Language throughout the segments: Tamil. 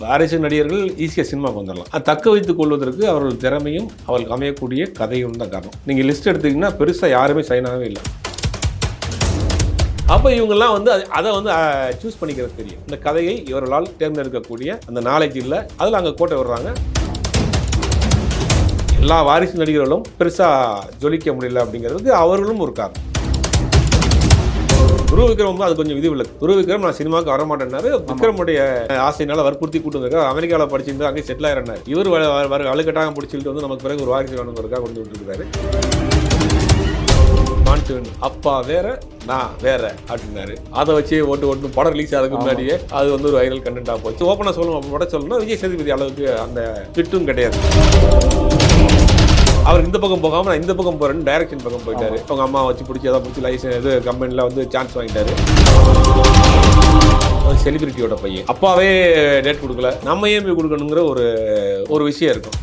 வாரிசு நடிகர்கள் ஈஸியாக சினிமாவுக்கு வந்துடலாம் அது தக்க வைத்துக் கொள்வதற்கு அவர்கள் திறமையும் அவர்களுக்கு அமையக்கூடிய கதையும் தான் காரணம். நீங்கள் லிஸ்ட் எடுத்தீங்கன்னா பெருசாக யாருமே சைனாகவே இல்லை. அப்போ இவங்கெல்லாம் வந்து அதை வந்து சூஸ் பண்ணிக்கிறது தெரியும். இந்த கதையை இவர்களால் தேர்ந்தெடுக்கக்கூடிய அந்த நாலேஜ் இல்லை. அதில் அங்கே கோட்டை விடுறாங்க. எல்லா வாரிசு நடிகர்களும் பெருசாக ஜொலிக்க முடியல அப்படிங்கிறதுக்கு அவர்களும் ஒரு காரணம். துருவ விக்ரம் வந்து அது கொஞ்சம் விதிவிலக்கு துருவ விக்ரம் நான் சினிமாவுக்கு வர மாட்டேன்னாரு விக்ரமுடைய ஆசையினால வற்புறுத்தி கூட்டு வந்திருக்காரு அமெரிக்காவில் படிச்சிருந்து அங்கே செட்டில் ஆயிரனார் இவர் அழுக்கட்டாக பிடிச்சிட்டு வந்து நமக்கு பிறகு ஒரு வாரிசு வேணுங்கிறதுக்காக கொண்டு விட்டுருக்காரு. மான்சூன் அப்பா வேற நான் வேற அப்படின்னாரு. அதை வச்சு ஓட்டு ஓட்டு படம் ரிலீஸ் ஆகிறதுக்கு முன்னாடியே அது வந்து ஒரு வைரல் கண்டென்ட்டாக போச்சு. ஓப்பனாக சொல்லணும் அப்போ படம் சொல்லணும்னா விஜய் சேதுபதி அளவுக்கு அந்த ஃபிட்டும் கிடையாது. அவர் இந்த பக்கம் போகாம நான் இந்த பக்கம் போறேன்னு டைரக்ஷன் பக்கம் போயிட்டாரு. அவங்க அம்மா வச்சு பிடிச்சி ஏதாவது பிடிச்சி லைசன்ஸ் இது கம்பெனில வந்து சான்ஸ் வாங்கிட்டாரு. செலிபிரிட்டியோட பையன். அப்பாவே டேட் கொடுக்கல. நம்ம ஏன் போய் கொடுக்கணுங்கிற ஒரு ஒரு விஷயம் இருக்கும்.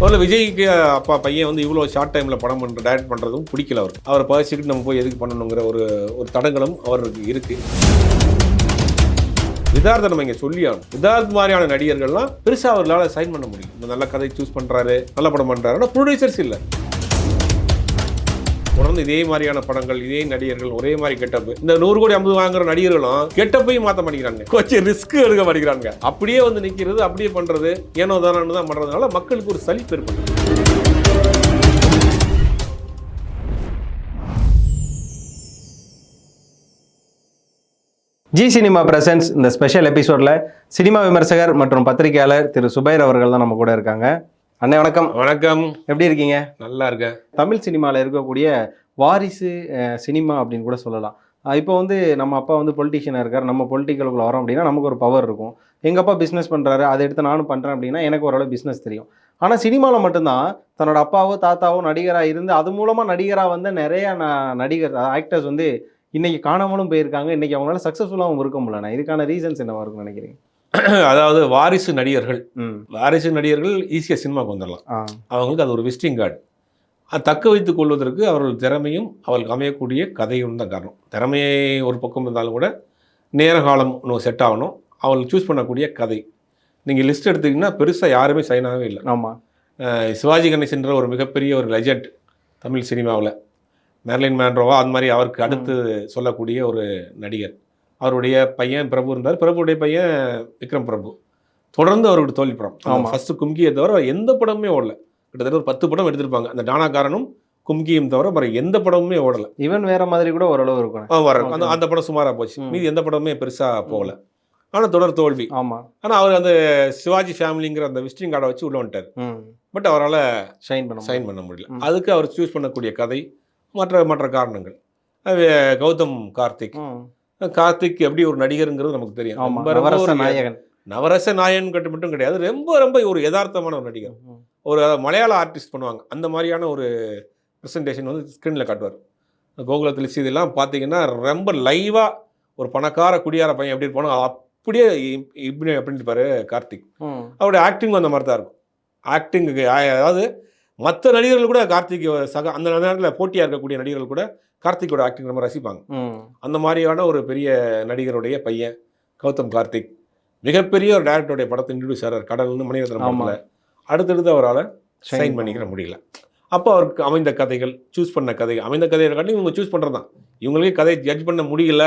முதல்ல விஜய்க்கு அப்பா பையன் வந்து இவ்வளோ ஷார்ட் டைமில் படம் பண்ணுற டைரக்ட் பண்ணுறதும் பிடிக்கல அவருக்கு. அவரை பகிச்சிக்கிட்டு நம்ம போய் எதுக்கு பண்ணணுங்கிற ஒரு ஒரு தடங்களும் அவருக்கு இருக்கு. விதார்த்த நம்ம இங்கே சொல்லியாகணும். விதார்த் மாதிரியான நடிகர்கள்லாம் பெருசாக அவர்களால் சைன் பண்ண முடியும். நல்ல கதை சூஸ் பண்ணுறாரு நல்ல படம் பண்ணுறாரு ஆனால் ப்ரொடியூசர்ஸ் இல்லை. தொடர்ந்து இதே மாதிரியான படங்கள் இதே நடிகர்கள் ஒரே மாதிரி கெட்டப் இந்த நூறு கோடி ஐம்பது வாங்குற நடிகர்களும் கெட்டப்பையும் மாற்ற மாட்டேங்கிறாங்க. கொஞ்சம் ரிஸ்க் எடுக்க மாட்டேங்கிறாங்க. அப்படியே வந்து நிற்கிறது அப்படியே பண்ணுறது ஏனோ தானோன்னு தான் பண்ணுறதுனால மக்களுக்கு ஒரு சலிப்பு ஏற்படுது. ஜி சினிமா பிரசன்ஸ் இந்த ஸ்பெஷல் எபிசோட்ல சினிமா விமர்சகர் மற்றும் பத்திரிகையாளர் திரு சுபைர் அவர்கள் தான் நம்ம கூட இருக்காங்க. அண்ணே வணக்கம். வணக்கம். எப்படி இருக்கீங்க? நல்லா இருக்கேன். தமிழ் சினிமாவில் இருக்கக்கூடிய வாரிசு சினிமா அப்படின்னு கூட சொல்லலாம். இப்போ வந்து நம்ம அப்பா வந்து பொலிட்டிஷியனாக இருக்கார். நம்ம பொலிட்டிக்கலுக்குள்ள வரோம் அப்படின்னா நமக்கு ஒரு பவர் இருக்கும். எங்கள் அப்பா பிஸ்னஸ் பண்ணுறாரு அதை எடுத்து நானும் பண்ணுறேன் அப்படின்னா எனக்கு ஓரளவு பிஸ்னஸ் தெரியும். ஆனால் சினிமாவில் மட்டும்தான் தன்னோட அப்பாவோ தாத்தாவோ நடிகராக இருந்து அது மூலமாக நடிகராக வந்த நிறைய நடிகர் ஆக்டர்ஸ் வந்து இன்னைக்கு காணாமலும் போயிருக்காங்க. இன்னைக்கு அவங்களால சக்ஸஸ்ஃபுல்லாகவும் இருக்க முடியல. இதுக்கான ரீசன்ஸ் என்னவா இருக்கும்னு நினைக்கிறீங்க? அதாவது வாரிசு நடிகர்கள். வாரிசு நடிகர்கள் ஈஸியாக சினிமாவுக்கு வந்துடலாம் அவங்களுக்கு அது ஒரு விசிட்டிங் கார்டு அது தக்க வைத்துக் கொள்வதற்கு அவர்கள் திறமையும் அவர்களுக்கு அமையக்கூடிய கதையும் தான் காரணம். திறமையை ஒரு பக்கம் இருந்தாலும் கூட நேர காலம் இன்னும் செட் ஆகணும். அவர்கள் சூஸ் பண்ணக்கூடிய கதை. நீங்கள் லிஸ்ட் எடுத்தீங்கன்னா பெருசாக யாருமே சைனாகவே இல்லை. ஆமாம் சிவாஜி கணேசன்ற ஒரு மிகப்பெரிய ஒரு லெஜண்ட் தமிழ் சினிமாவில் மெர்லின் மேண்ட்ரோவா அது மாதிரி அவருக்கு அடுத்து சொல்லக்கூடிய ஒரு நடிகர். அவருடைய பையன் பிரபு இருந்தார். பிரபுடைய பையன் விக்ரம் பிரபு. தொடர்ந்து அவருக்கு தோல்வி படம். ஆமா. ஃபர்ஸ்ட் கும்கியை தவிர எந்த படமுமே ஓடல. கிட்டத்தட்ட ஒரு பத்து படம் எடுத்திருப்பாங்க. அந்த டானாக்காரனும் கும்கியும் தவிர வேற எந்த படமுமே ஓடல. ஈவன் வேற மாதிரி கூட ஓரளவு இருக்கும். வர அந்த. அந்த படம் சுமாராக போச்சு. மீதி எந்த படமே பெருசாக போகல. ஆனால் தொடர் தோல்வி. ஆமா. ஆனால் அவர் அந்த சிவாஜி ஃபேமிலிங்கிற அந்த விசிட்டிங் கார்டை வச்சு உள்ள வந்துட்டார். பட் அவரால் ஷைன் பண்ண சைன் பண்ண முடியல. அதுக்கு அவர் சூஸ் பண்ணக்கூடிய கதை மற்ற மற்ற காரணங்கள். கௌதம் கார்த்திக். கார்த்திக் எப்படி ஒரு நடிகருங்கிறது நமக்கு தெரியும். நவரச நாயகன். நவரச நாயன் கட்டு மட்டும் கிடையாது. ரொம்ப ரொம்ப ஒரு யதார்த்தமான ஒரு நடிகர். ஒரு மலையாள ஆர்டிஸ்ட் பண்ணுவாங்க. அந்த மாதிரியான ஒரு ப்ரெசன்டேஷன் வந்து ஸ்க்ரீனில் காட்டுவார். கோகுலத்தில் இதெல்லாம் பார்த்தீங்கன்னா ரொம்ப லைவாக ஒரு பணக்கார குடியார பையன் எப்படி இருப்பானோ அப்படியே இப்- இப்படி அப்படின்னு இருப்பாரு கார்த்திக். அவருடைய ஆக்டிங் அந்த மாதிரி தான் இருக்கும் ஆக்டிங்கு அதாவது மற்ற நடிகர்கள் கூட கார்த்திக் சக அந்த நேரத்தில் போட்டியாக இருக்கக்கூடிய நடிகர்கள் கூட கார்த்திக்கோட ஆக்டிங் நம்ம ரசிப்பாங்க. அந்த மாதிரியான ஒரு பெரிய நடிகருடைய பையன் கௌதம் கார்த்திக். மிகப்பெரிய ஒரு டேரக்டருடைய படத்தை இன்ட்ரடியூஸ் ஆகிறார் கடல்னு மணிரத்னம். படத்தில். அடுத்தடுத்து அவரால் சைன் பண்ணிக்கிற முடியல. அப்போ அவருக்கு அமைந்த கதைகள் சூஸ் பண்ண கதைகள் அமைந்த கதையை காட்டி இவங்க சூஸ் பண்ணுறது தான் இவங்களுக்கே கதையை ஜட்ஜ் பண்ண முடியல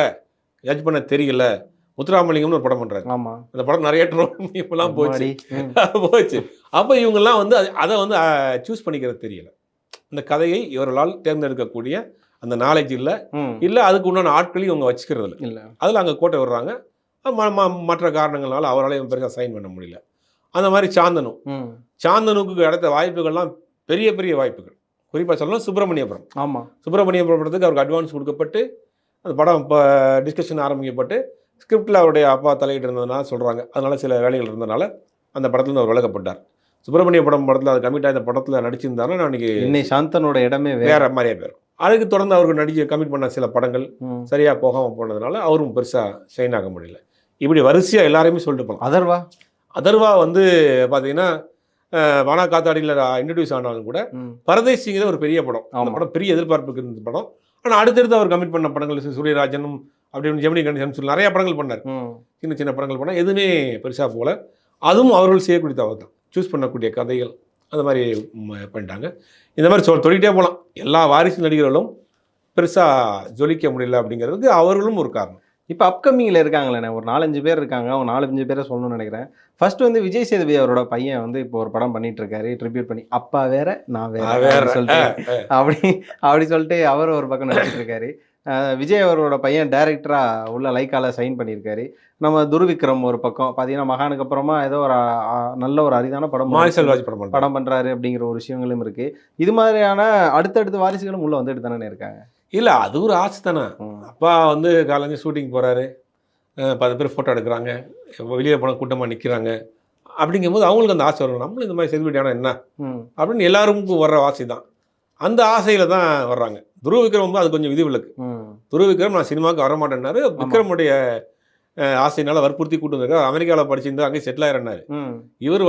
ஜட்ஜ் பண்ண தெரியல. முத்துராமலிங்கம்னு ஒரு படம் பண்ணுறாரு ஆமா. அந்த படம் நிறைய ட்ரோல் இப்பெல்லாம் போச்சு. போச்சு. அப்போ இவங்கெல்லாம் வந்து அது- வந்து சூஸ் பண்ணிக்கிறது தெரியல. இந்த கதையை இவர்களால் தேர்ந்தெடுக்கக்கூடிய அந்த நாலேஜ் இல்லை. இல்லை அதுக்கு உண்டான ஆட்களையும் இவங்க வச்சுக்கிறது இல்லை. அதில் அங்கே கோட்டை விடுறாங்க. மற்ற காரணங்களால் அவரால் பெருசாக சைன் பண்ண முடியல. அந்த மாதிரி சாந்தனு. சாந்தனுக்கு கிடைத்த வாய்ப்புகள்லாம் பெரிய பெரிய வாய்ப்புகள். குறிப்பாக சொல்லணும் சுப்பிரமணியபுரம். ஆமா. சுப்பிரமணியபுரம் படத்துக்கு அவருக்கு அட்வான்ஸ் கொடுக்கப்பட்டு அந்த படம் இப்போ டிஸ்கஷன் ஆரம்பிக்கப்பட்டு ஸ்கிரிப்டில் அவருடைய அப்பா தலையிட்டு இருந்ததுனால சொல்கிறாங்க அதனால சில வேலைகள் இருந்தனால அந்த படத்துல அவர் விலகப்பட்டார். சுப்பிரமணிய படம் படத்தில் அது கமிட் ஆகிய படத்தில் நடிச்சிருந்தாருன்னா நான் இன்னைக்கு இன்னை சாந்தனோட இடமே வேற. மாதிரியே போயிருக்கும் அதுக்கு தொடர்ந்து அவருக்கு நடிக்க கமிட் பண்ண சில படங்கள். சரியாக போகாமல் போனதுனால அவரும் பெருசாக ஷைன் ஆக முடியல. இப்படி வரிசையாக எல்லாரையுமே சொல்லிட்டு போகலாம் அதர்வா? அதர்வா வந்து பார்த்தீங்கன்னா வானா காத்தாடியில் இன்ட்ரடியூஸ் ஆனாலும் கூட. பரதேசிங்கிற ஒரு பெரிய படம். அந்த. படம் பெரிய எதிர்பார்ப்புக்கு இருந்த படம். ஆனால் அடுத்தடுத்து அவர் கமிட் பண்ண படங்கள் சூரியராஜனும் அப்படி இப்படின்னு ஜெமினி கணேசன் சொல்லி நிறைய படங்கள் பண்ணார். சின்ன சின்ன படங்கள் பண்ணால் எதுவுமே பெருசாக போகல. அதுவும் அவர்கள் செய்யக்கூடிய தவறு தான். சூஸ் பண்ணக்கூடிய கதைகள். அந்த மாதிரி பண்ணிட்டாங்க. இந்த மாதிரி சொல் சொல்லிகிட்டே போகலாம். எல்லா வாரிசு நடிகர்களும் பெருசாக ஜொலிக்க முடியல அப்படிங்கிறதுக்கு அவர்களும் ஒரு காரணம். இப்போ அப்கமிங்கில் இருக்காங்களே ஒரு நாலஞ்சு பேர் இருக்காங்க. அவங்க நாலஞ்சு பேரை சொல்லணும்னு நினைக்கிறேன். ஃபர்ஸ்ட் வந்து விஜய் சேதுபதி அவரோட பையன் வந்து இப்போ ஒரு படம் பண்ணிட்டு இருக்காரு ட்ரிபியூட் பண்ணி அப்பா வேற நான் வேற. அப்படின்னு சொல்லிட்டு அப்படி அப்படி சொல்லிட்டு அவர் ஒரு பக்கம் நடிச்சிட்டு இருக்காரு. விஜய் அவரோட பையன் டைரக்டரா உள்ள லைக்கால சைன் பண்ணியிருக்காரு. நம்ம துருவிக்ரம் ஒரு பக்கம். பார்த்தீங்கன்னா மகானுக்கு அப்புறமா ஏதோ ஒரு நல்ல ஒரு அரிதான படம் செல்வராஜ் படம் படம் பண்றாரு அப்படிங்கிற ஒரு விஷயங்களும் இருக்கு. இது மாதிரியான அடுத்தடுத்த வாரிசுகளும் உள்ள வந்துட்டு தானே இருக்காங்க? இல்லை அது ஒரு ஆசை தானே. அப்பா வந்து காலையில் ஷூட்டிங் போகிறாரு பத்து பேர் ஃபோட்டோ எடுக்கிறாங்க. வெளியே போனால் கூட்டமாக நிற்கிறாங்க அப்படிங்கும்போது அவங்களுக்கு அந்த ஆசை வரும் நம்மளும் இந்த மாதிரி செலிபிரிட்டி ஆனால் என்ன? ம். அப்படின்னு எல்லாருக்கும் வர்ற ஆசை தான் அந்த ஆசையில் தான் வர்றாங்க. துருவ விக்ரம் வந்து அது கொஞ்சம் விதிவிலக்கு. துருவ விக்ரம் நான் சினிமாவுக்கு வர மாட்டேன்னாரு விக்ரமுடைய ஆசையினால வற்புறுத்தி கூட்டு வந்திருக்காரு. அமெரிக்காவில் படிச்சிருந்து அங்கேயே செட்டில் ஆயிரனாரு. இவர்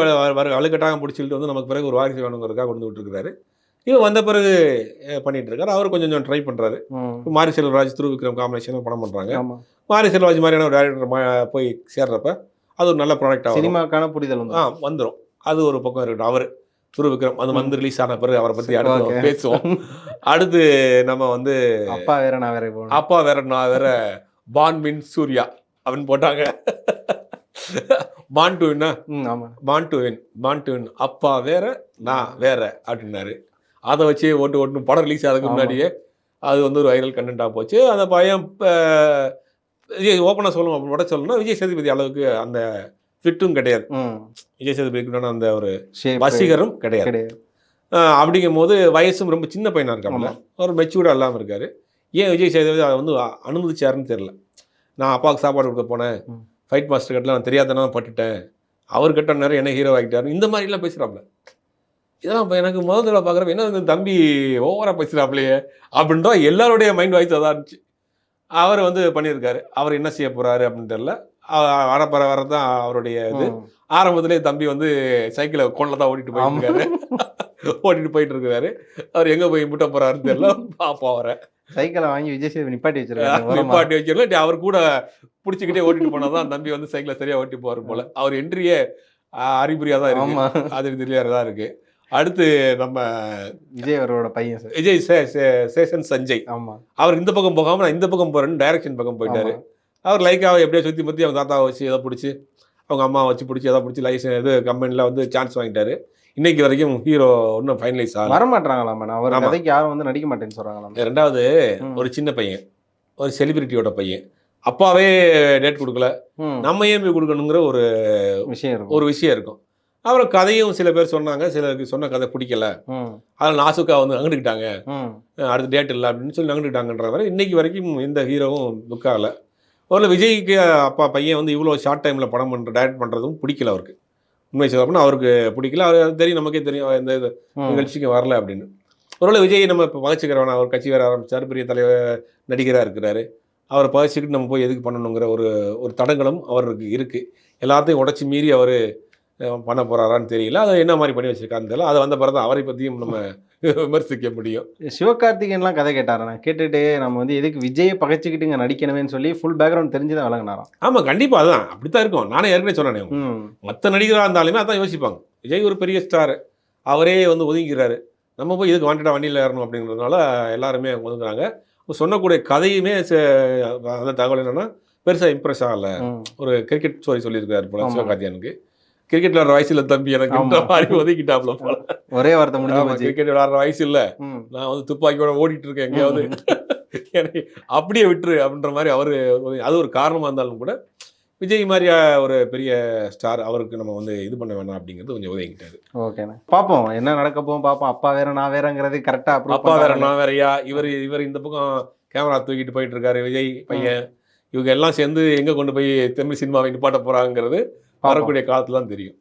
அழுக்கட்டாக பிடிச்சிட்டு வந்து நமக்கு பிறகு ஒரு வாரிசு வேணுங்கிறதுக்காக கொண்டு விட்டுருக்காரு. இவர் வந்த பிறகு பண்ணிட்டு இருக்காரு அவர் கொஞ்சம் கொஞ்சம் ட்ரை பண்ணுறாரு ம். மாரி செல்வராஜ் துருவ விக்ரம் காம்பினேஷன் படம் பண்ணுறாங்க ஆமா. மாரி செல்வராஜ் மாதிரியான ஒரு டேரக்டர் போய் சேர்றப்ப அது ஒரு நல்ல ப்ராடக்ட் ஆகும் சினிமாக்கான புரிதல் ஆ வந்து வந்துடும் அது ஒரு பக்கம் இருக்கட்டும். அவர் துரு விக்ரம் அது வந்து ரிலீஸ் ஆன பிறகு அவரை பற்றி சரி, அடுத்து. பேசுவோம். அடுத்து நம்ம வந்து அப்பா வேற நான் வேற போகணும். அப்பா வேற நான் வேற. பான் மின் சூர்யா. அப்படின்னு போட்டாங்க. பான் to வின்னா born to win born to win அப்பா வேற நான் வேற அப்படின்னாரு. அதை வச்சு ஓட்டு ஓட்டு படம் ரிலீஸ் ஆகிறதுக்கு. முன்னாடியே அது வந்து ஒரு வைரல் கண்டென்ட்டாக போச்சு. அந்த பையன் இப்போ விஜய் ஓப்பனாக சொல்லணும் அப்படி சொல்லணும்னா விஜய் சேதுபதி அளவுக்கு அந்த ஃபிட்டும் கிடையாது. விஜய் சேதுபதிக்கு உண்டான அந்த ஒரு வசீகரம் கிடையாது. அப்படிங்கும் போது வயசும் ரொம்ப சின்ன பையனாக இருக்காங்க. ஒரு மெச்சூர்டாக இல்லாமல் இருக்காரு. ஏன் விஜய் சேதுபதி அதை வந்து அனுமதிச்சாருன்னு தெரியல. நான் அப்பாவுக்கு சாப்பாடு கொடுக்க போனேன். ஃபைட் மாஸ்டர் கிட்ட நான் தெரியாதனா பட்டுட்டேன். அவர் கிட்ட நேரம் என்ன ஹீரோ ஆகிட்டாரு இந்த மாதிரிலாம் பேசுகிறாப்புல இதெல்லாம் இப்போ எனக்கு முதல் தடவை பார்க்குறப்ப என்ன இந்த தம்பி ஓவராக பேசுகிறாப்புலையே அப்படின்ற எல்லாருடைய மைண்ட் வாய்ஸ் அதான் இருந்துச்சு. அவர் வந்து பண்ணியிருக்காரு. அவர் என்ன செய்ய போகிறாரு அப்படின்னு தெரியல. வரப்பற வர தான் அவருடைய இது. ஆரம்பத்திலே தம்பி வந்து சைக்கிளை கொள்ள தான் ஓட்டிட்டு. இருக்காரு ஓட்டிட்டு போயிட்டு இருக்காரு அவர் எங்க போய் முட்ட போறாருன்னு தெரியல. பாப்போம் அவரை. சைக்கிளை வாங்கி விஜய் சேதுபதி நிப்பாட்டி வச்சிருக்காங்க ஓரமா. நிப்பாட்டி வச்சிடல அவர் கூட பிடிச்சிக்கிட்டே ஓட்டிட்டு போனாதான் தம்பி வந்து சைக்கிளை சரியா ஓட்டி போவார் போல. அவர் என்ட்ரியே அறிகுறியா தான் இருக்கு. அது தெரியாத தான் இருக்கு. அடுத்து நம்ம விஜய் அவரோட பையன் விஜய் சேஷன் சஞ்சய். ஆமா. அவர் இந்த பக்கம் போகாம நான் இந்த பக்கம் போறேன்னு டைரக்ஷன் பக்கம் போயிட்டாரு. அவர் லைக்காக எப்படியோ சுற்றி முற்றி அவங்க தாத்தாவை வச்சு எதை பிடிச்சி அவங்க அம்மா வச்சு பிடிச்சி எதை பிடிச்சி லைசன் இது கம்பெனியில் வந்து சான்ஸ் வாங்கிட்டாரு. இன்னைக்கு வரைக்கும் ஹீரோ இன்னும் ஃபைனலைஸ் ஆகல. வர மாட்டாங்களாம் அவர். கதைக்கு யாரும் வந்து நடிக்க மாட்டேன்னு சொல்றாங்களாம் ரெண்டாவது. ஒரு சின்ன பையன் ஒரு செலிபிரிட்டியோட பையன். அப்பாவே டேட் கொடுக்கல. நம்ம ஏன் போய் கொடுக்கணுங்கிற ஒரு விஷயம் இருக்கும். ஒரு விஷயம் இருக்கும். அப்புறம் கதையும் சில பேர் சொன்னாங்க சிலருக்கு சொன்ன கதை பிடிக்கல. அதில் நாசுக்கா வந்து நகண்டுக்கிட்டாங்க ம். அடுத்த டேட் இல்லை அப்படின்னு சொல்லி நகண்டுக்கிட்டாங்கன்ற வரை இன்னைக்கு வரைக்கும் எந்த ஹீரோவும் புக் ஆகல. ஒரு விஜய்க்கு அப்பா பையன் வந்து இவ்வளோ ஷார்ட் டைமில் படம் பண்ணுற டைரக்ட் பண்ணுறதும் பிடிக்கல அவருக்கு. உண்மை சொல்ல அப்படின்னா அவருக்கு பிடிக்கல. அவர் தெரியும் நமக்கே தெரியும் எந்த இது ம். நிகழ்ச்சிக்கு வரல அப்படின்னு. ஒருவேளை விஜய் நம்ம இப்போ பகச்சிக்கிறவன அவர் கட்சி வேற ஆரம்பிச்சார் பெரிய தலைவர் நடிகராக இருக்கிறாரு. அவரை பகச்சிக்கிட்டு நம்ம போய் எதுக்கு பண்ணணுங்கிற ஒரு ஒரு தடங்களும் அவருக்கு இருக்குது எல்லாத்தையும் உடச்சி மீறி அவர் பண்ண போகிறாரான்னு தெரியல. அதை என்ன மாதிரி பண்ணி வச்சிருக்காருன்னு தெரியல. அது வந்த பிறகு தான் அவரை பற்றியும் நம்ம விமர்சிக்க முடியும். சிவகார்த்திகேயன்லாம் கதை கேட்டாரா நான் கேட்டுட்டு நம்ம வந்து எதுக்கு விஜயை பகைச்சிக்கிட்டு இங்க நடிக்கணுமேன்னு சொல்லி ஃபுல் பேக்ரவுண்ட் தெரிஞ்சுதான் விளங்கினாராம். ஆமாம் கண்டிப்பாக அதுதான் அப்படி தான் இருக்கும். நானே ஏற்கனவே சொன்னேனே. மற்ற நடிகராக இருந்தாலுமே அதான் யோசிப்பாங்க. விஜய் ஒரு பெரிய ஸ்டார் அவரே வந்து ஒதுங்கிறாரு நம்ம போய் இதுக்கு வாண்டடா வண்டியில் ஏறணும் அப்படிங்கிறதுனால எல்லாருமே ஒதுங்குறாங்க. சொன்னக்கூடிய கதையுமே அந்த தகவல் என்னன்னா பெருசாக இம்ப்ரெஸ் ஆகலை. ஒரு கிரிக்கெட் ஸ்டோரி சொல்லியிருக்காரு போல. சிவகார்த்தியனுக்கு கிரிக்கெட் விளாட்ற வயசு இல்லை தம்பி. எனக்கு. மாதிரி ஒதுக்கிட்டாப்ல போல. ஒரே வார்த்தை முடிஞ்சு கிரிக்கெட் விளாட்ற வயசு இல்லை. நான் வந்து துப்பாக்கியோட ஓடிட்டு இருக்கேன் எங்கேயாவது எனக்கு அப்படியே விட்டுரு அப்படின்ற மாதிரி அவரு அது ஒரு காரணமாக இருந்தாலும் கூட விஜய் மாதிரியா ஒரு பெரிய ஸ்டார் அவருக்கு நம்ம வந்து இது பண்ண வேணாம் அப்படிங்கிறது கொஞ்சம் உதவிக்கிட்டாரு ஓகேண்ணே பார்ப்போம் என்ன நடக்க போகும் பார்ப்போம் அப்பா வேற நான் வேறங்கிறது கரெக்டா அப்பா வேற நான் வேறயா? இவர் இவர் இந்த பக்கம் கேமரா தூக்கிட்டு போயிட்டு இருக்காரு விஜய் பையன். இவங்க எல்லாம் சேர்ந்து எங்க கொண்டு போய் தமிழ் சினிமாவை நிப்பாட்ட போறாங்கிறது வரக்கூடிய காலத்துல தான் தெரியும்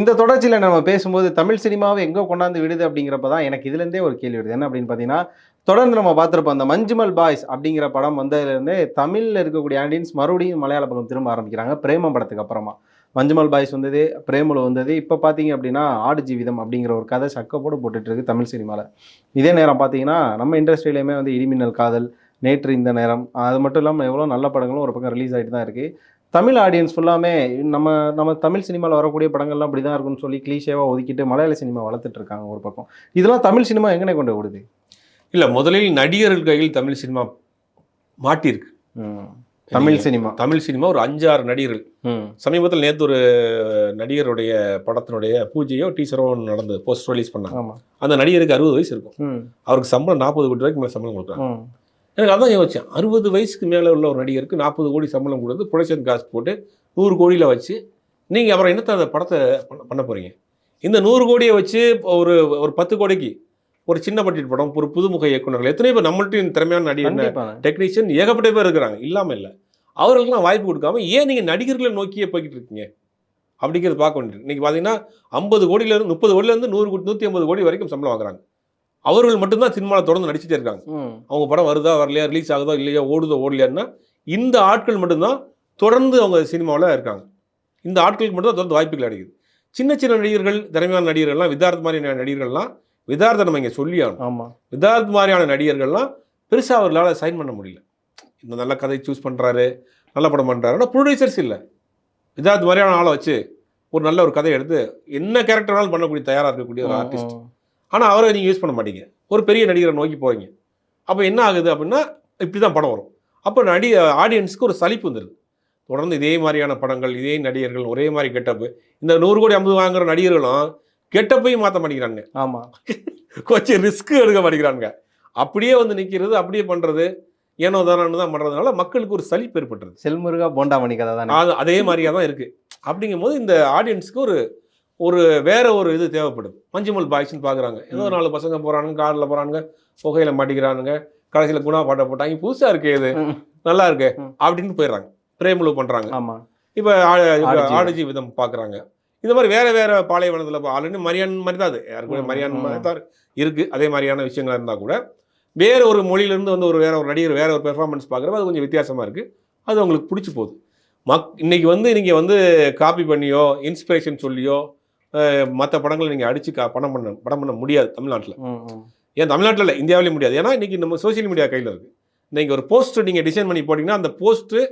இந்த தொடர்ச்சியில நம்ம பேசும்போது தமிழ் சினிமாவை எங்க கொண்டாந்து விடுது அப்படிங்கிறப்ப தான் எனக்கு இதுல இருந்தே ஒரு கேள்வி வருது. என்ன அப்படின்னு பாத்தீங்கன்னா தொடர்ந்து நம்ம பார்த்திருப்போம் அந்த மஞ்சுமல் பாய்ஸ் அப்படிங்கிற படம் வந்ததுலேருந்தே தமிழ்ல இருக்கக்கூடிய ஆண்டியன்ஸ் மறுபடியும் மலையாள பக்கம் திரும்ப ஆரம்பிக்கிறாங்க. பிரேமம் படத்துக்கு அப்புறமா. மஞ்சுமல் பாய்ஸ் வந்தது பிரேமலு வந்தது. இப்போ பார்த்தீங்க அப்படின்னா ஆடு ஜீவிதம் அப்படிங்கிற ஒரு கதை சக்கப்போடு போட்டுட்டு இருக்கு தமிழ் சினிமாவில் இதே நேரம் பார்த்தீங்கன்னா நம்ம இண்டஸ்ட்ரியிலையுமே வந்து இடிமின்னல் காதல் நேற்று இந்த நேரம் அது மட்டும் இல்லாமல் எவ்வளோ நல்ல படங்களும் ஒரு பக்கம் ரிலீஸ் ஆகிட்டு தான் இருக்குது தமிழ் ஆடியன்ஸ் ஃபுல்லாமே நம்ம நம்ம தமிழ் சினிமாவில் வரக்கூடிய படங்கள்லாம் இப்படி தான் இருக்கும்னு சொல்லி கிளீஷேவாக ஒதுக்கிட்டு மலையாள சினிமா வளர்த்துட்டு இருக்காங்க ஒரு பக்கம். இதெல்லாம் தமிழ் சினிமா எங்கனே கொண்டு விடுது இல்லை முதலில் நடிகர்கள் கையில் தமிழ் சினிமா மாட்டியிருக்கு. தமிழ் சினிமா. தமிழ் சினிமா ஒரு அஞ்சாறு நடிகர்கள். ம். சமீபத்தில் நேற்று ஒரு நடிகருடைய படத்தினுடைய பூஜையோ டீச்சரோ நடந்தது போஸ்ட் ரிலீஸ் பண்ணாங்க. அந்த நடிகருக்கு அறுபது வயசு இருக்கும். ம். அவருக்கு சம்பளம் நாற்பது கோடி ரூபாய்க்கு மேலே சம்பளம் கொடுக்குறாங்க. எனக்கு அதான் யோசிச்சேன். அறுபது வயசுக்கு மேலே உள்ள ஒரு நடிகருக்கு நாற்பது கோடி சம்பளம் கொடுத்து ப்ரொடக்ஷன் காசு போட்டு நூறு கோடியில் வச்சு நீங்கள் அப்புறம் என்னத்தை அந்த படத்தை பண்ண- பண்ண போகிறீங்க இந்த நூறு கோடியை வச்சு ஒரு ஒரு பத்து கோடிக்கு ஒரு சின்ன பட்ஜெட் படம் ஒரு புதுமுக இயக்குனர்கள் எத்தனை பேர் நம்மள்ட்டையும் திறமையான நடிகர் டெக்னீஷியன் ஏகப்பட்ட பேர் இருக்கிறாங்க. இல்லாமல் இல்லை. அவர்களுக்கெல்லாம் வாய்ப்பு கொடுக்காம ஏன் நீங்கள் நடிகர்களை நோக்கியே போய்கிட்டு இருக்கீங்க? அப்படிங்கிறது பார்க்க வேண்டியது இன்னைக்கு பார்த்தீங்கன்னா ஐம்பது கோடியிலேருந்து முப்பது கோடியிலேருந்து நூறு நூற்றி ஐம்பது கோடி வரைக்கும் சம்பளம் வாங்குறாங்க. அவர்கள் மட்டும்தான் சினிமாவில் தொடர்ந்து நடிச்சுட்டே இருக்காங்க. அவங்க படம் வருதா வரலையா ரிலீஸ் ஆகுதா இல்லையா ஓடுதோ ஓடலையான்னா இந்த ஆட்கள் மட்டும்தான் தொடர்ந்து அவங்க சினிமாவில் இருக்காங்க. இந்த ஆட்களுக்கு மட்டும் தான் தொடர்ந்து வாய்ப்புகள் கிடைக்குது சின்ன சின்ன நடிகர்கள் திறமையான நடிகர்கள்லாம் விதார்த் மாதிரியான நடிகர்கள்லாம் விதார்த்தை நம்ம இங்கே சொல்லி ஆகணும் ஆமாம் விதார்த் மாதிரியான நடிகர்கள்லாம் பெருசாக அவர்களால் சைன் பண்ண முடியல. இந்த நல்ல கதை சூஸ் பண்ணுறாரு நல்ல படம் பண்ணுறாரு ஆனால் ப்ரொடியூசர்ஸ் இல்லை. விதார்த் மாதிரியான ஆளை வச்சு ஒரு நல்ல ஒரு கதை எடுத்து என்ன கேரக்டர் வேணாலும் பண்ணக்கூடிய தயாராக இருக்கக்கூடிய ஒரு ஆர்டிஸ்ட் ஆனால் அவரை நீங்கள் யூஸ் பண்ண மாட்டீங்க. ஒரு பெரிய நடிகரை நோக்கி போவீங்க. அப்போ என்ன ஆகுது அப்படின்னா இப்படி தான் படம் வரும். அப்போ நடி ஆடியன்ஸுக்கு ஒரு சலிப்பு வந்துடுது தொடர்ந்து இதே மாதிரியான படங்கள் இதே நடிகர்கள் ஒரே மாதிரி கெட்டப்பு இந்த நூறு கோடி ஐம்பது வாங்குற நடிகர்களும் கெட்டப்பையும் மாற்ற மாட்டேங்கிறாங்க ஆமாம் கொஞ்சம் ரிஸ்க் எடுக்க மாட்டேங்கிறாங்க அப்படியே வந்து நிற்கிறது அப்படியே பண்ணுறது ஏனோ தானோன்னு தான் பண்ணுறதுனால மக்களுக்கு ஒரு சலிப்பு ஏற்பட்டுருது. செல்முருகா போண்டாமணி கதை தானே? அது அதே மாதிரியா தான் இருக்குது அப்படிங்கும்போது இந்த ஆடியன்ஸ்க்கு ஒரு ஒரு வேற ஒரு இது தேவைப்படுது. மஞ்சுமல் பாய்ஸ்னு பார்க்குறாங்க. ஏதோ. நாலு பசங்க போகிறானுங்க காரில் போகிறானுங்க புகையில மாட்டிக்கிறானுங்க கடைசியில் குணா பாட்டை போட்டாங்க. புதுசாக இருக்கே இது. நல்லா இருக்கு. அப்படின்னு போயிடுறாங்க. பிரேமலு பண்ணுறாங்க ஆமாம் இப்போ ஆடுஜீவிதம். ஆடு ஜீவிதம் பார்க்குறாங்க. இந்த மாதிரி வேற வேற பாலைவனத்தில் ஆல்ரெடி மரியான் மாதிரி தான் அது. யாருக்கு ம், மரியான். மாதிரி தான் இருக்குது அதே மாதிரியான விஷயங்கள் இருந்தால் கூட வேற ஒரு மொழியிலேருந்து வந்து ஒரு வேற ஒரு நடிகர் வேற ஒரு பெர்ஃபார்மன்ஸ் பார்க்குறப்ப அது கொஞ்சம் வித்தியாசமாக இருக்குது அது உங்களுக்கு பிடிச்சி போகுது. மக் இன்னைக்கு வந்து நீங்கள் வந்து காப்பி பண்ணியோ இன்ஸ்பிரேஷன் சொல்லியோ மற்ற படங்களை நீங்கள் அடித்து படம் பண்ண படம் பண்ண முடியாது தமிழ்நாட்டில். ஏன் தமிழ்நாட்டில் இல்லை இந்தியாவிலேயும் முடியாது. ஏன்னா இன்னைக்கு நம்ம சோஷியல் மீடியா கையில் இருக்குது நீங்கள் ஒரு போஸ்ட் நீங்கள் டிசைன் பண்ணி போட்டிங்கன்னா அந்த போஸ்ட்டு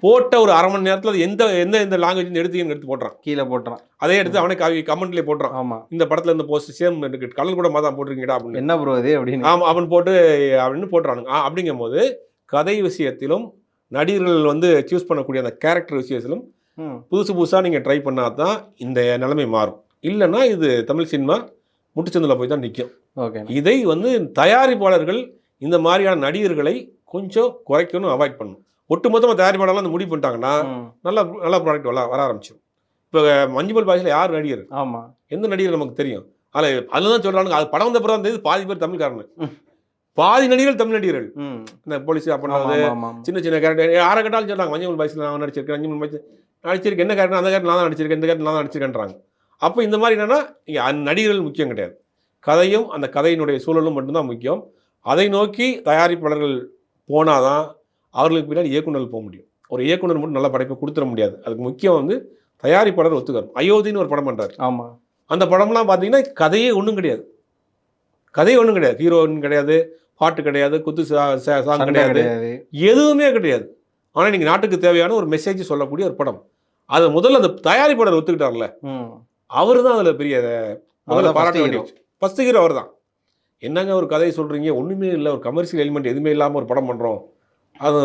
போட்ட ஒரு அரை மணி நேரத்தில் அது எந்த எந்த எந்த லாங்குவேஜ் எடுத்து எடுத்து போடுறான் கீழே போட்டுறான். அதே எடுத்து அவனே காவி கமெண்ட்லேயே போடுறான் ஆமாம் இந்த படத்தில் இந்த போஸ்ட் சேம் கலர் கூட மாதான் போட்டிருக்கீங்கடா அப்படின்னு. என்ன ப்ரோ அப்படின்னு. ஆமாம் அவன் போட்டு அப்படின்னு போட்டுறானுங்க. ஆ, அப்படிங்கும்போது கதை விஷயத்திலும் நடிகர்கள் வந்து சூஸ் பண்ணக்கூடிய அந்த கேரக்டர் விஷயத்திலும் புதுசு புதுசாக நீங்கள் ட்ரை பண்ணால் தான் இந்த நிலைமை மாறும். இல்லைன்னா இது தமிழ் சினிமா முட்டுச்சந்தில் போய் தான் நிற்கும் ஓகே இதை வந்து தயாரிப்பாளர்கள் இந்த மாதிரியான நடிகர்களை கொஞ்சம் குறைக்கணும் அவாய்ட் பண்ணணும். ஒட்டுமொத்தமாக தயாரிப்பாளர்லாம் அந்த முடிவு பண்ணிட்டாங்கன்னா நல்ல நல்ல ப்ராடக்ட் வர வர ஆரம்பிச்சிடும் இப்போ மஞ்சுமல் பாய்ஸில் யார் நடிகர்? ஆமாம் எந்த நடிகர் நமக்கு தெரியும்? அதில் அதில் தான் சொல்கிறாங்க அது படம் வந்த பிறகு பாதி பேர் தமிழ்காரனு. பாதி நடிகர்கள் தமிழ் நடிகர்கள். இந்த போலீஸ் ஆமாம் சின்ன சின்ன கேரக்டர். யாரை கேட்டாலும் சொல்கிறாங்க மஞ்சள் பாய்ஸில் நான் நடிச்சிருக்கேன் மஞ்சள் பாய்ஸ் நடிச்சிருக்கேன் என்ன கேரக்டர் அந்த கேரக்டர் நான் தான் நடிச்சிருக்கேன் இந்த கேரக்டர் நான் தான் நடிச்சிருக்கேன்றாங்க. அப்போ இந்த மாதிரி என்னன்னா இங்கே அந்த நடிகர்கள் முக்கியம் கிடையாது. கதையும் அந்த கதையினுடைய சூழலும் மட்டும்தான் முக்கியம். அதை நோக்கி தயாரிப்பாளர்கள் போனாதான் அவர்களுக்கு பின்னாடி இயக்குனர்கள் போக முடியும். ஒரு இயக்குனர் மட்டும் நல்ல படைப்பை கொடுத்துட முடியாது. அதுக்கு முக்கியம் வந்து தயாரிப்பாளர் ஒத்துக்கணும் அயோத்தின்னு ஒரு படம் பண்ணுறாரு ஆமாம் அந்த படம்லாம் பார்த்தீங்கன்னா கதையே ஒன்றும் கிடையாது. கதையே ஒன்றும் கிடையாது. ஹீரோயின் கிடையாது. பாட்டு கிடையாது குத்து சா- சா- சாங் கிடையாது. எதுவுமே கிடையாது. ஆனால் இன்னைக்கு நாட்டுக்கு தேவையான ஒரு மெசேஜ் சொல்லக்கூடிய ஒரு படம். அது முதல்ல அந்த தயாரிப்பாளர் ஒத்துக்கிட்டார்ல. அவர் தான் அதில் பெரிய முதல்ல அவர்தான் பாராட்ட வேண்டிய ஃபர்ஸ்ட் ஹீரோ அவர் தான். என்னங்க ஒரு கதையை சொல்கிறீங்க ஒன்றுமே இல்லை. ஒரு கமர்ஷியல் எலிமெண்ட் எதுவுமே இல்லாமல் ஒரு படம் பண்ணுறோம் அது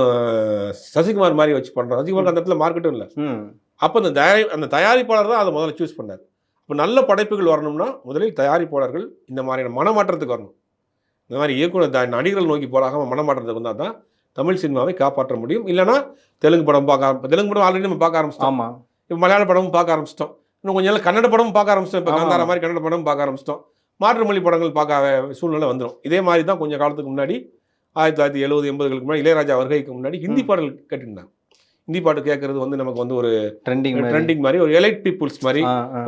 சசிகுமார் மாதிரி வச்சு பண்ணுறோம் சசிகுமாருக்கு அந்த இடத்துல மார்க்கெட்டும் இல்லை. அப்போ அந்த தயாரி அந்த தயாரிப்பாளர் தான் அதை முதல்ல சூஸ் பண்ணார். இப்போ நல்ல படைப்புகள் வரணும்னா முதலில் தயாரிப்பாளர்கள் இந்த மாதிரியான மனமாற்றத்துக்கு வரணும். இந்த மாதிரி இயக்குனர் நடிகர்கள் நோக்கி போறாக மனமாற்றத்துக்கு வந்தால் தான் தமிழ் சினிமாவை காப்பாற்ற முடியும். இல்லைன்னா தெலுங்கு படம் பார்க்க ஆரம்பி தெலுங்கு படம் ஆல்ரெடி நம்ம பார்க்க ஆரம்பிச்சிட்டோம். ஆமாம் இப்போ மலையாள படமும் பார்க்க ஆரம்பிச்சிட்டோம். இன்னும் கொஞ்சம் நாள் கன்னட படமும் பார்க்க ஆரம்பிச்சிட்டோம். இப்போ. காந்தாரா மாதிரி கன்னட படமும் பார்க்க ஆரம்பிச்சிட்டோம். மாற்று மொழி படங்கள் பார்க்க சூழ்நிலை வந்துடும் இதே மாதிரி தான் கொஞ்சம் காலத்துக்கு முன்னாடி ஆயிரத்தி தொள்ளாயிரத்தி எழுபது எண்பதுகளுக்கு முன்னாடி இளையராஜா வருகைக்கு முன்னாடி ஹிந்தி. பாடல் கேட்டுருந்தாங்க. ஹிந்தி பாட்டு கேட்கறது வந்து நமக்கு வந்து ஒரு ட்ரெண்டிங் ட்ரெண்டிங் மாதிரி. ஒரு எலைட் பீப்புள்ஸ் மாதிரி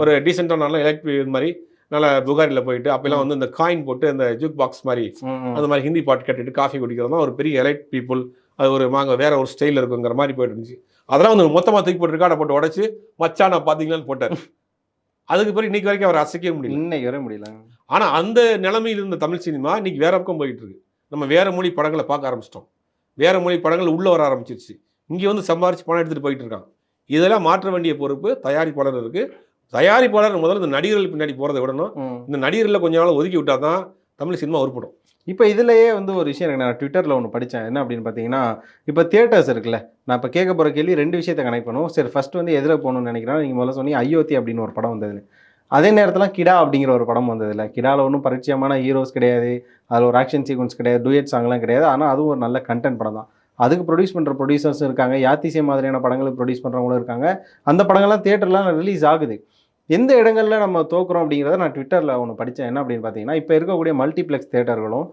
ஒரு டீசெண்டான எலைட் மாதிரி நல்ல புகாரில் போயிட்டு அப்பெல்லாம் வந்து இந்த காயின் போட்டு அந்த ஜூக் பாக்ஸ் மாதிரி அந்த மாதிரி ஹிந்தி பாட்டு கேட்டுட்டு காஃபி குடிக்கிறது ஒரு பெரிய எலைட் பீப்புள் அது ஒரு வாங்க வேற ஒரு ஸ்டைல் இருக்குங்கிற மாதிரி போயிட்டு இருந்துச்சு. அதெல்லாம் வந்து மொத்தமாக தூக்கி போட்டு ரெக்கார்டை போட்டு உடச்சி மச்சான் நான் பார்த்தீங்களான்னு போட்டார் அதுக்கு பிறகு இன்னைக்கு வரைக்கும் அவர் அசைக்கவே முடியல. இன்னைக்கு வர முடியல. ஆனால் அந்த நிலைமையில் இருந்த தமிழ் சினிமா இன்னைக்கு வேற பக்கம் போயிட்டு இருக்கு நம்ம வேற மொழி படங்களை பார்க்க ஆரம்பிச்சிட்டோம். வேற மொழி படங்கள் உள்ள வர ஆரம்பிச்சிருச்சு. இங்கே வந்து சம்பாரிச்சு பணம் எடுத்துகிட்டு போயிட்டு இருக்கான் இதெல்லாம் மாற்ற வேண்டிய பொறுப்பு தயாரிப்பாளர் இருக்குது தயாரிப்பாளர் முதல்ல இந்த நடிகர்கள் பின்னாடி போகிறத விடணும். இந்த நடிகர்களை கொஞ்ச நாள் ஒதுக்கி விட்டால் தான் தமிழ் சினிமா உருப்படும். இப்போ இதுலயே வந்து ஒரு விஷயம் எனக்கு நான் ட்விட்டரில் ஒன்று படித்தேன் என்ன அப்படின்னு பார்த்தீங்கன்னா இப்போ தியேட்டர்ஸ் இருக்குல்ல. நான் இப்போ கேட்க போகிற கேள்வி ரெண்டு விஷயத்தை கனெக்ட் பண்ணுவோம். சரி ஃபர்ஸ்ட் வந்து எதில் போகணும்னு நினைக்கிறேன் நீங்கள் முதல்ல சொன்னீங்க அயோத்தி அப்படின்னு ஒரு படம் வந்ததுன்னு அதே நேரத்தில் கிடா அப்படிங்கிற ஒரு படம் வந்ததில்ல கிடாவில் ஒன்றும் பரிச்சயமான ஹீரோஸ் கிடையாது. அதில் ஒரு ஆக்ஷன் சீக்வன்ஸ் கிடையாது. டூயட் சாங்லாம் கிடையாது. ஆனால் அதுவும் ஒரு நல்ல கண்டென்ட் படம் தான். அதுக்கு ப்ரொடியூஸ் பண்ணுற ப்ரொடியூசர்ஸ் இருக்காங்க. யாத்திசே மாதிரியான படங்களுக்கு ப்ரொடியூஸ் பண்ணுறவங்களும் இருக்காங்க. அந்த படங்கள்லாம் தியேட்டர்லாம் ரிலீஸ் ஆகுது. எந்த இடங்கள்ல நம்ம தோக்குறோம் அப்படிங்கிறத நான் ட்விட்டரில் ஒன்று படித்தேன் என்ன அப்படின்னு பார்த்தீங்கன்னா இப்போ இருக்கக்கூடிய மல்டிப்ளெக்ஸ் தேட்டர்களும்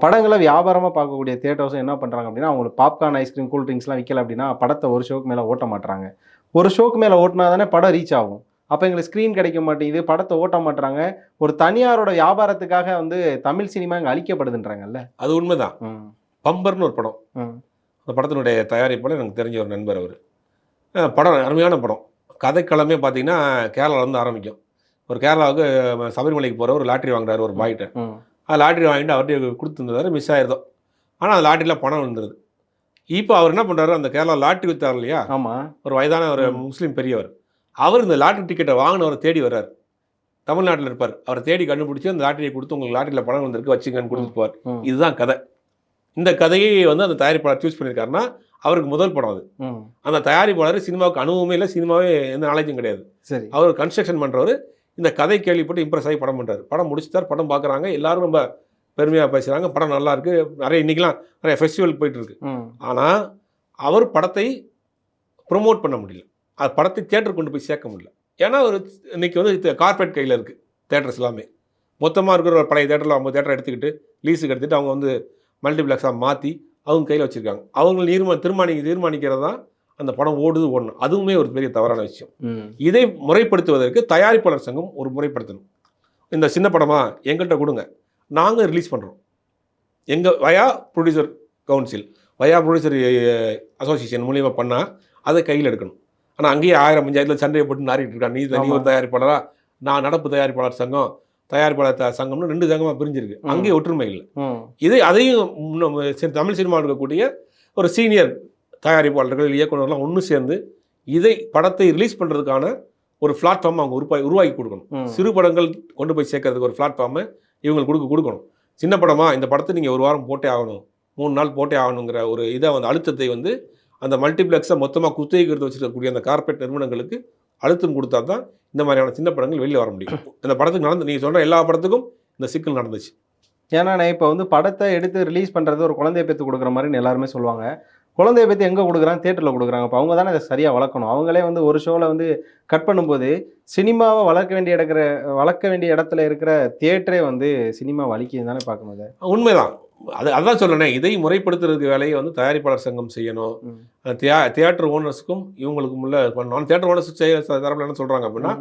படங்களை வியாபாரமாக பார்க்கக்கூடிய தேட்டர்ஸும் என்ன பண்ணுறாங்க அப்படின்னா அவங்களுக்கு பாப்கார்ன் ஐஸ்கிரீம் கூல் ட்ரிங்க்ஸ்லாம் விற்கல அப்படின்னா படத்தை ஒரு ஷோக்கு மேலே ஓட்ட மாட்றாங்க. ஒரு ஷோக்கு மேலே ஓட்டினா தானே படம் ரீச் ஆகும். அப்போ எங்களுக்கு ஸ்க்ரீன் கிடைக்க மாட்டேங்குது படத்தை ஓட்ட மாட்றாங்க. ஒரு தனியாரோட வியாபாரத்துக்காக வந்து தமிழ் சினிமா இங்கே அழிக்கப்படுதுன்றாங்கல்ல அது உண்மைதான். ம். பம்பர்னு ஒரு படம். ம். அந்த படத்தினுடைய தயாரிப்பாளர் எனக்கு தெரிஞ்ச ஒரு நண்பர் அவர். படம் அருமையான படம். கதைக்களமே பார்த்தீங்கன்னா கேரளாவிலேருந்து ஆரம்பிக்கும். ஒரு கேரளாவுக்கு சபரிமலைக்கு போகிற ஒரு லாட்ரி வாங்குறாரு ஒரு பாய்கிட்ட. அது லாட்ரி வாங்கிட்டு அவர்கிட்ட கொடுத்துருந்தாரு மிஸ் ஆயிருந்தோம் ஆனால் அந்த லாட்டரியில் பணம் வந்துருது இப்போ அவர் என்ன பண்ணுறாரு அந்த கேரளா லாட்ரி வித்தார் இல்லையா? ஆமாம் ஒரு வயதான ஒரு. முஸ்லீம் பெரியவர். அவர் இந்த லாட்டரி டிக்கெட்டை வாங்கினவரை தேடி வர்றார். தமிழ்நாட்டில் இருப்பார். அவரை தேடி கண்டுபிடிச்சி அந்த லாட்டரியை கொடுத்து உங்களுக்கு லாட்டரியில் பணம் வந்திருக்கு வச்சுங்கன்னு ம். இதுதான் கதை. இந்த கதையை வந்து அந்த தயாரிப்பாளர் சூஸ் பண்ணியிருக்காருன்னா அவருக்கு முதல் படம் அது. அந்த தயாரிப்பாளர் சினிமாவுக்கு அனுபவமே இல்லை சினிமாவே எந்த நாலேஜும் கிடையாது. சரி. அவர் கன்ஸ்ட்ரக்ஷன் பண்ணுறவர் இந்த கதை கேள்விப்பட்டு இம்ப்ரெஸ் ஆகி படம் பண்ணுறாரு படம் முடிச்சுட்டார் படம் பார்க்குறாங்க எல்லாரும் ரொம்ப பெருமையாக பேசுகிறாங்க படம் நல்லா இருக்கு நிறைய இன்றைக்கெலாம் நிறைய ஃபெஸ்டிவல் போயிட்டு இருக்கு ம். ஆனால் அவர் படத்தை ப்ரொமோட் பண்ண முடியல. அது படத்தை தேட்டர் கொண்டு போய் சேர்க்க முடியல. ஏன்னா ஒரு இன்னைக்கு வந்து கார்பரேட் கையில் இருக்குது தேட்டர்ஸ் எல்லாமே. மொத்தமாக இருக்கிற ஒரு பழைய தேட்டரில் ஐம்பது தேட்டர் எடுத்துக்கிட்டு லீஸுக்கு எடுத்துகிட்டு அவங்க வந்து மல்டிப்ளெக்ஸாக மாற்றி அவங்க கையில் வச்சுருக்காங்க. அவங்க தீர்மா தீர்மானி தீர்மானிக்கிறது தான் அந்த படம் ஓடுது ஓடணும். அதுவுமே ஒரு பெரிய தவறான விஷயம். இதை முறைப்படுத்துவதற்கு தயாரிப்பாளர் சங்கம் ஒரு முறைப்படுத்தணும். இந்த சின்ன படமா எங்கள்கிட்ட கொடுங்க. நாங்கள் ரிலீஸ் பண்ணுறோம் எங்கள் via producer council via producer association மூலியமாக பண்ணால் அதை கையில் எடுக்கணும். ஆனால் அங்கேயே ஆயிரம் பஞ்சாயத்தில் சண்டையை போட்டு நாரிட்டு இருக்கான். நீ நீ ஒரு ஆமா. தயாரிப்பாளரா? நான் நடப்பு தயாரிப்பாளர் சங்கம். தயாரிப்பாளர் சங்கம்னு ரெண்டு சங்கமாக பிரிஞ்சிருக்கு. ம். அங்கேயே ஒற்றுமை இல்லை. இதை அதையும் தமிழ் சினிமாவில் இருக்கக்கூடிய ஒரு சீனியர் தயாரிப்பாளர்கள் இயக்குனர்லாம் ஒன்று சேர்ந்து இதை படத்தை ரிலீஸ் பண்ணுறதுக்கான ஒரு பிளாட்ஃபார்ம் அவங்க உருவாக்கி உருவாக்கி கொடுக்கணும். சிறு படங்கள் கொண்டு போய் சேர்க்கறதுக்கு ஒரு பிளாட்ஃபார்மை இவங்களுக்கு கொடுக்க கொடுக்கணும். சின்ன படமா இந்த படத்தை நீங்கள் ஒரு வாரம் போட்டே ஆகணும். மூணு நாள் போட்டே ஆகணுங்கிற ஒரு இதை வந்து அழுத்தத்தை வந்து அந்த மல்டிப்ளெக்ஸை மொத்தமாக குத்தகைக்கு எடுத்து வச்சிருக்கக்கூடிய அந்த கார்ப்பரேட் நிறுவனங்களுக்கு அழுத்தம் கொடுத்தா தான் இந்த மாதிரியான சின்ன படங்கள் வெளியில் வர முடியும். இந்த படத்துக்கு நடந்து நீங்கள் சொல்கிற எல்லா படத்துக்கும் இந்த சிக்கல் நடந்துச்சு. ஏன்னா நான் இப்போ வந்து படத்தை எடுத்து ரிலீஸ் பண்ணுறது ஒரு குழந்தைய பெற்று கொடுக்குற மாதிரி எல்லாருமே சொல்லுவாங்க. குழந்தைய பெற்று எங்கே கொடுக்குறாங்க? தேட்டரில் கொடுக்குறாங்க. அப்போ அவங்க தானே அதை சரியாக வளர்க்கணும். அவங்களே வந்து ஒரு ஷோவில் வந்து கட் பண்ணும்போது சினிமாவை வளர்க்க வேண்டிய இடக்கிற வளர்க்க வேண்டிய இடத்துல இருக்கிற தியேட்டரே வந்து சினிமா வலிக்குதுன்னு தானே பார்க்கணும் உண்மைதான். அது அதான் சொல்றேனே இதை முறைப்படுத்துறதுக்கு வேலையை வந்து தயாரிப்பாளர் சங்கம் செய்யணும். தியா தியேட்டர் ஓனர்ஸுக்கும் இவங்களுக்கும் உள்ள பண்ணணும் தியேட்டர் ஓனர்ஸ் தரப்புல என்ன சொல்றாங்க அப்படின்னா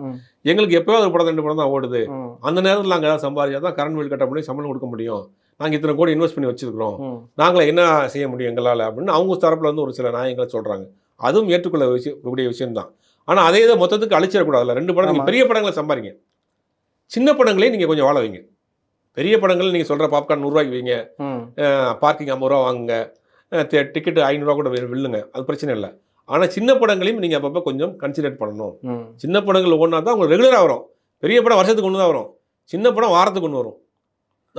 எங்களுக்கு எப்போயாவது ஒரு படம் ரெண்டு படம் தான் ஓடுது. அந்த நேரத்தில் நாங்கள் ஏதாவது சம்பாதிச்சா தான் கரண்ட் பில் கட்ட முடியும் சம்பளம் கொடுக்க முடியும். நாங்கள் இத்தனை கோடி இன்வெஸ்ட் பண்ணி வச்சிருக்கிறோம். நாங்களே என்ன செய்ய முடியும் எங்களால் அப்படின்னு அவங்க தரப்புல வந்து ஒரு சில நியாயங்களை சொல்றாங்க. அதுவும் ஏற்றுக்கொள்ள விஷயம் கூடிய விஷயம்தான் ஆனால் அதே இதை மொத்தத்துக்கு அழிச்சிடக்கூடாதுல்ல. ரெண்டு படம். பெரிய படங்களை சம்பாதிங்க. சின்ன படங்களையும் நீங்கள் கொஞ்சம் வாழ வைங்க. பெரிய படங்கள் நீங்கள் சொல்கிற பாப்கார்ன் நூறுரூவாய்க்கு வைங்க. பார்க்கிங் ஐம்பது ரூபா வாங்குங்க டிக்கெட்டு ஐநூறுரூவா கூட வில்லுங்க. அது பிரச்சனை இல்லை. ஆனால் சின்ன படங்களையும் நீங்கள் அப்பப்போ கொஞ்சம் கன்சிடர் பண்ணணும். சின்ன படங்கள் ஒன்றா தான் உங்களுக்கு ரெகுலராக வரும். பெரிய படம் வருஷத்துக்கு ஒன்று தான் வரும். சின்ன படம் வாரத்துக்கு ஒன்று வரும்.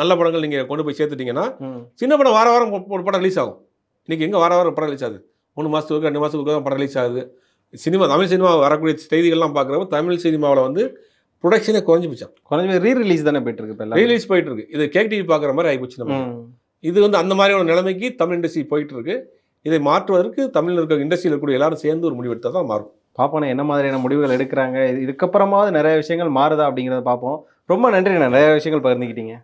நல்ல படங்கள் நீங்கள் கொண்டு போய் சேர்த்துட்டீங்கன்னா. சின்ன படம் வார வாரம் ஒரு படம் ரிலீஸ் ஆகும். இன்றைக்கி எங்கே வார வாரம் படம் ரிலீஸ் ஆகுது? மூணு மாதத்துக்கு ரெண்டு மாதத்துக்கு தான் படம் ரிலீஸ் ஆகுது. சினிமா தமிழ் சினிமா வரக்கூடிய செய்திகள்லாம் பார்க்குறப்ப தமிழ் சினிமாவில் வந்து ப்ரொடக்ஷனே குறைஞ்சி போச்சான் குறைஞ்ச ரீ ரிலீஸ் தானே போயிட்டு இருக்கு ரிலீஸ் போயிட்டு இருக்கு இது கேக் டிவி பார்க்குற மாதிரி ஆகிப்போச்சு நம்ம. இது வந்து அந்த மாதிரியான நிலைமைக்கு தமிழ் இண்டஸ்ட்ரி போயிட்டு இருக்கு இதை மாற்றுவதற்கு தமிழில் இருக்க இண்டஸ்ட்ரியில் இருக்கக்கூடிய எல்லாரும் சேர்ந்து ஒரு முடிவெடுத்தால் தான் மாறும். பார்ப்போம் என்ன மாதிரியான முடிவுகள் எடுக்கிறாங்க? இது- இதுக்கப்புறமாவது நிறைய விஷயங்கள் மாறுதா அப்படிங்கிறத பார்ப்போம் ரொம்ப நன்றி நிறைய விஷயங்கள் பகிர்ந்துக்கிட்டீங்க.